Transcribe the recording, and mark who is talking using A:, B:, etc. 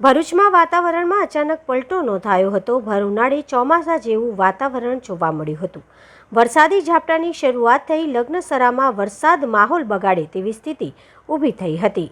A: ભરૂચમાં વાતાવરણમાં અચાનક પલટો નોંધાયો હતો. ભર ઉનાળે ચોમાસા જેવું વાતાવરણ જોવા મળ્યું હતું. વરસાદી ઝાપટાની શરૂઆત થઈ લગ્નસરામાં વરસાદ માહોલ બગાડે તેવી સ્થિતિ ઊભી થઈ હતી.